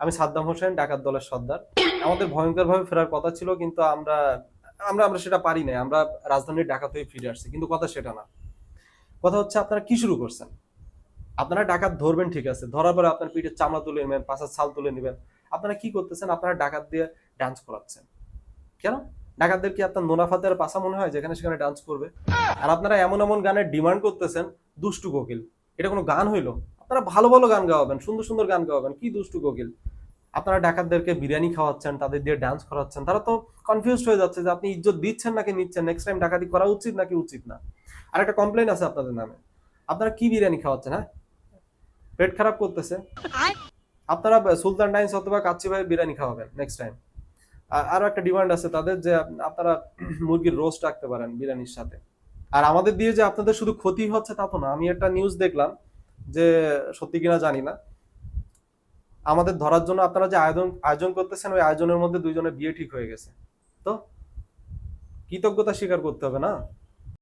আমি সাদ্দাম হোসেন, ডাকাত দলের সর্দার। আমাদের ভয়ঙ্কর ভাবে ফেরার কথা ছিল, কিন্তু আমরা আমরা আমরা সেটা পারি নাই। আমরা রাজধানীর ডাকাত হয়ে ফিরে আসছি, কিন্তু কথা সেটা না। কথা হচ্ছে, আপনারা কি শুরু করছেন? আপনারা ডাকাত ধরবেন, ঠিক আছে। ধরার পরে আপনার পিঠের চামড়া তুলে নেবেন পাশার ছাল তুলে নেবেন। আপনারা কি করতেছেন? আপনারা ডাকাত দিয়ে ডান্স করাচ্ছেন। কেন? ডাকাতদের কি আপনার নোনাফাতের পাশা মনে হয়, যেখানে সেখানে ডান্স করবে? আর আপনারা এমন এমন গানের ডিমান্ড করতেছেন, দুষ্টু কোকিল। এটা কোনো গান হইল? আপনারা ভালো ভালো গান গাওয়াবেন, সুন্দর সুন্দর গান গাওয়াবেন। কি দুষ্টু কোকিল। আপনারা ডাকাতদেরকে বিরিয়ানি খাওয়াচ্ছেন, তাদের দিয়ে ডান্স করাচ্ছেন। তারা তো কনফিউজড হয়ে যাচ্ছে যে আপনি ইজ্জত দিচ্ছেন নাকি নিচ্ছেন নেক্সট টাইম ডাকাতি করা উচিত নাকি উচিত না? আর একটা কমপ্লেন আছে আপনাদের নামে। আপনারা কি বিরিয়ানি খাওয়াচ্ছেন হ্যাঁ? পেট খারাপ করতেছে। আপনারা সুলতান ডাইন্স অথবা কাচ্চি ভাই বিরিয়ানি খাওয়াবেন নেক্সট টাইম আরও একটা ডিমান্ড আছে তাদের যে আপনারা মুরগির রোস্ট রাখতে পারেন বিরিয়ানির সাথে। আর আমাদের দিয়ে যে আপনাদের শুধু ক্ষতি হচ্ছে তা তো না। আমি একটা নিউজ দেখলাম যে সত্যি কিনা জানি না। আমাদের ধরার জন্য আপনারা যে আয়োজন আয়োজন করতেছেন, ওই আয়োজনের মধ্যে দুইজনের বিয়ে ঠিক হয়ে গেছে। তো কৃতজ্ঞতা স্বীকার করতে হবে না?